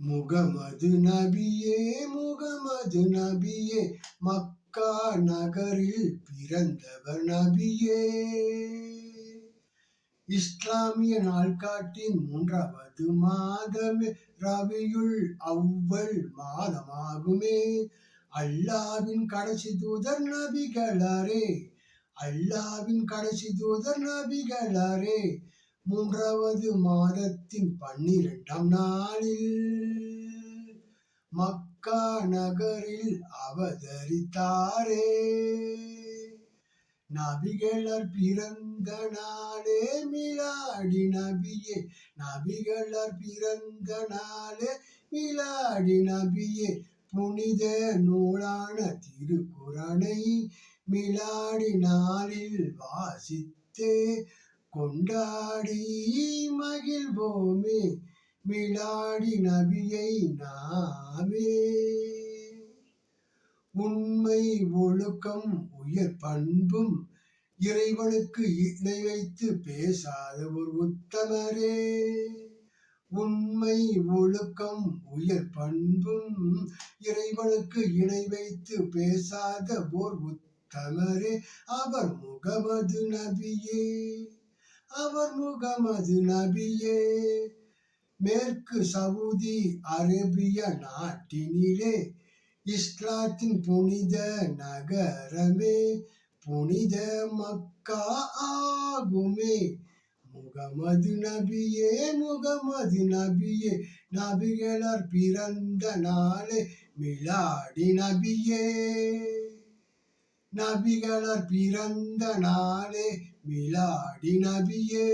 முகமது நபியே முகமது நபியே மக்கா நகரில் பிறந்தவர் நபியே. இஸ்லாமிய நாள்காட்டின் மூன்றாவது மாதமே ரவியுள் அவ்வள் மாதமாகுமே. அல்லாவின் கடைசி தூதர் நபிகளாரே அல்லாவின் கடைசி தூதர் நபிகளாரே. மூன்றாவது மாதத்தின் பன்னிரெண்டாம் நாளில் மக்கா நகரில் அவதரித்தாரே. நபிகளர் பிறந்த நாளே மிலாடி நபியே. நபிகளர் பிறந்த நாளே மிலாடி நபியே. புனித நூலான திருக்குறனை மிலாடி நாளில் வாசித்தே. கொண்டாடி மகிழ்வோமே. மிலாடி நபியை நாமே. உண்மை ஒழுக்கம் உயர் பண்பும் இறைவனுக்கு இணை வைத்து பேசாத ஒரு உத்தமரே. உண்மை ஒழுக்கம் உயர் பண்பும் இறைவனுக்கு இணை வைத்து பேசாத ஓர் உத்தமரே. அவர் முகமது நபியே அவர் முகமது நபியே. மேற்கு சவுதி அரேபிய நாட்டினிலே இஸ்லாத்தின் புனித நகரமே புனித மக்கா ஆகுமே. முகமது நபியே முகமது நபியே நபிகளர் பிறந்த நாளே மிலாடி நபியே. நபிகளர் பிறந்த நாளே மிலாடி நபியே.